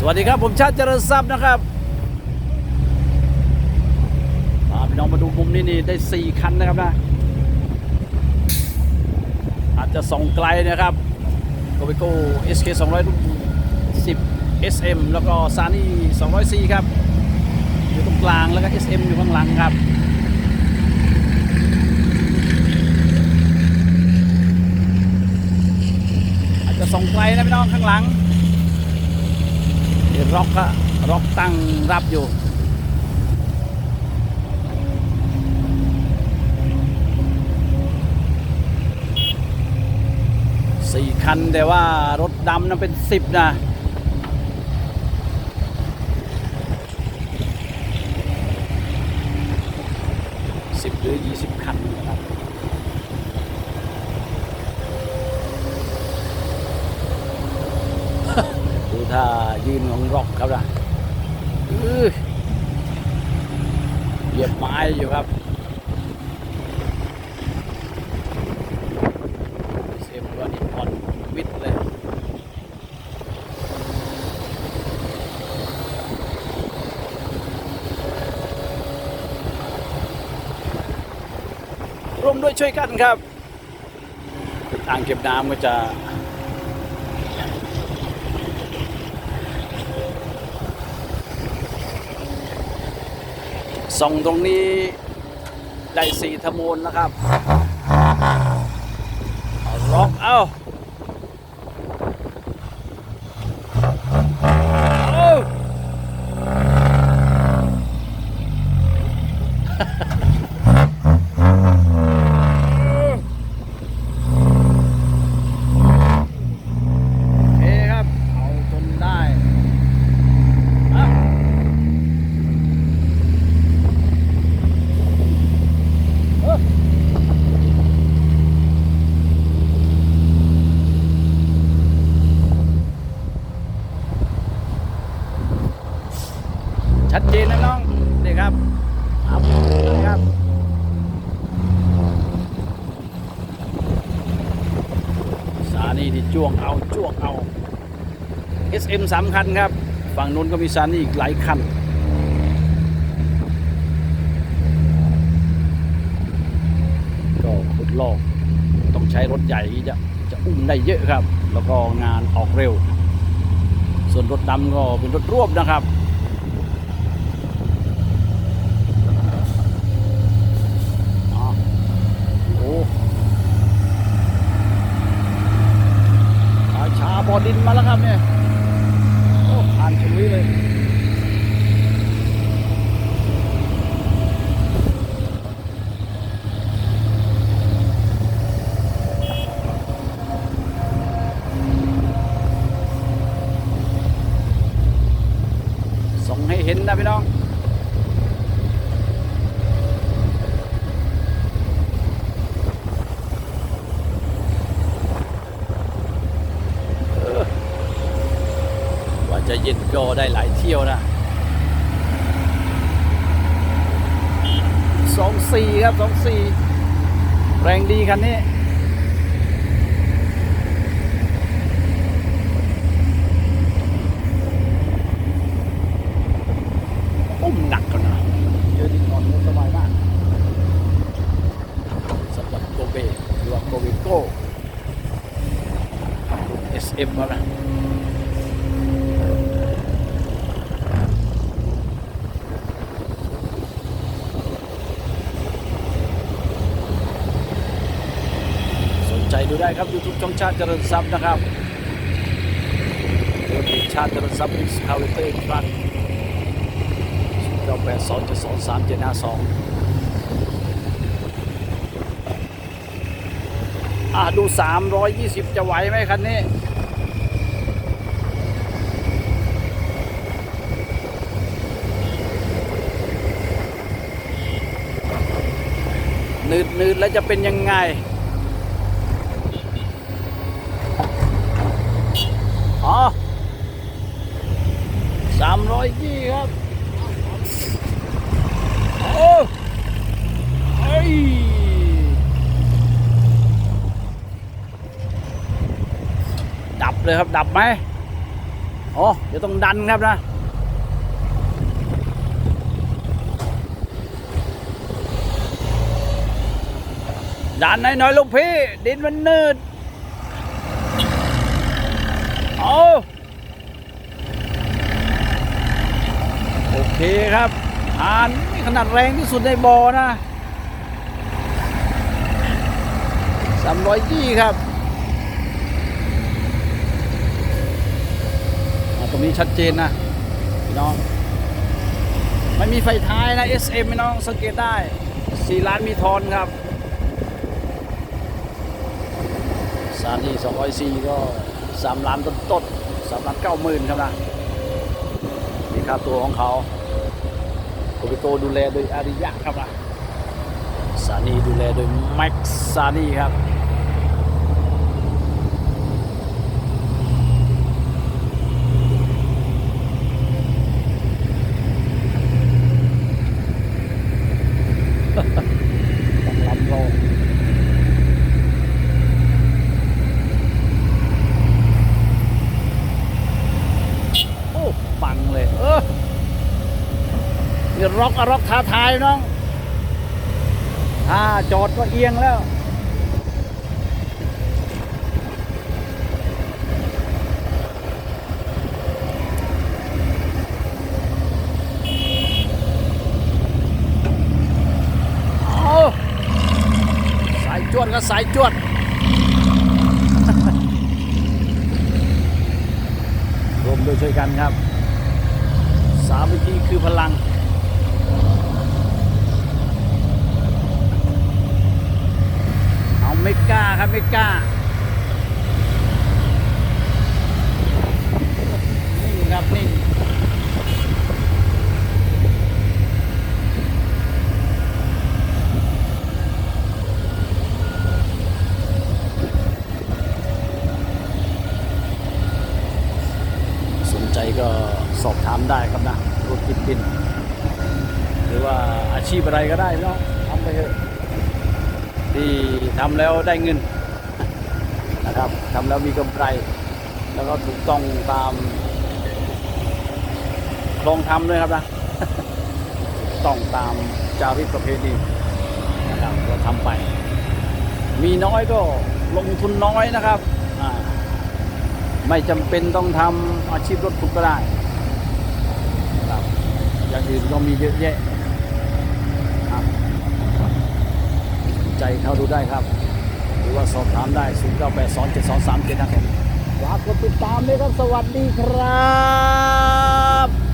สวัสดีครับ ผมชาติเจริญทรัพย์นะครับพาพี่น้องมาดูมุมนี้นี่ได้ 4 คันนะครับนะ อาจจะส่องไกลนะครับโกเบโก้ SK 200รุ่น10 SM แล้วก็ซานี่ 200C ครับ อยู่ตรงกลางแล้วก็ SM อยู่ข้างหลังครับอาจจะส่องไกลนะพี่น้องข้างหลัง ร็อกอะร็อกตั้งรับอยู่สี่คัน แต่ว่ารถดำนั้นเป็นสิบนะสิบหรือยี่สิบคันนะครับ ดูท่า ยืนของร็อกครับนะเหยียบไม้อยู่ครับเซมว่านี่ผ่อนวิดเลยร่วมด้วยช่วยกันครับ อ่างเก็บน้ำก็จะ ส่องตรงนี้ได้สี่ทมูลนะครับล็อกเอาเอาโอเคครับ เอาจนได้อะ ชัดเจนนะน้องนี่ครับเอาเลยครับสานี่ที่จ้วงเอาจ้วงเอา SM สามคันครับ ฝั่งนู้นก็มีสานี่อีกหลายคันก็ขุดลอกต้องใช้รถใหญ่ที่จะจะอุ้มได้เยอะครับ แล้วก็งานออกเร็ว ส่วนรถดำก็เป็นรถรวบนะครับ อ๋อโอ้อา อดินมาแล้วครับเนี่ย โอ้ผ่านฉลุยเลย ส่งให้เห็นนะพี่น้อง ว่าจะเย็น ก็ได้หลายเที่ยวนะสองสี่ครับสองสี่แรงดีคันนี้อุ้มหนักกันนะเยอะดินนอนสบายมากสำหรับโกเบหรือว่าโกเบโก้ SM แล้วนะ สนใจ ดูได้ครับ YouTube ช่องชาติเจริญทรัพย์นะครับรถชาติเจริญทรัพย์มิสคาเวเตอร์ครั้งเราแปดสองเจ็ดสองสามเจ็ดห้าสองอะดู320จะไหวไหมคันนี้นืดนืดๆแล้วจะเป็นยังไง อ๋อสามร้ อยยี่ครับ โอ้เฮ้ยดับเลยครับ ดับไหมอ๋อเดี๋ยวต้องดันครับนะดันให้หน่อยลูกพี่ ดินมันนืด เอาโอ เคครับอ่านนี่ขนาดแรงที่สุดในบอนะสามร้อยยี่ครับตรงนี้ชัดเจนนะพี่น้อง ไม่มีไฟท้ายนะ SM พี่น้องสังเกตได้4ล้านมีทอนครับสถานี204ก็3ล้านต้นต้นๆ3ล้าน9หมื่นครับนะนี่ค่าตัวของเขา โกบิโตดูแลโดยอาริยะครับสานีดูแลโดยแม็กซ์ซานีครับ ต้องลำโลงโอ้ปังเลย เออนี่ ร็อกอะร็อกท้าทายน้องถ้าจอดก็เอียงแล้วเอาสายจวดก็สายจวด รวมโดวยช่วยกันครับ สามัคคีคือพลัง เอาไม่กล้า ครับไม่กล้านิ่งครับนิ่งสนใจก็สอบถามได้ครับนะธุรกิจบิน หรือว่าอาชีพอะไรก็ได้เนาะทำไปเถอะ ที่ทำแล้วได้เงินนะครับทำแล้วมีกำไร แล้วก็ถูกต้องตามครองธรรมด้วยครับนะต้องตามจารีตประเพณีนะครับเราทำไป มีน้อยก็ลงทุนน้อยนะครับไม่จำเป็นต้องทำอาชีพรถขุดก็ได้ครับอย่างอื่นก็มีเยอะแยะ ใจเข้าดูได้ครับ หรือว่าสอบถามได้ 0 9 8 2 7 2 3 7นะครับฝากกดติดตามด้วยครับ สวัสดีครับ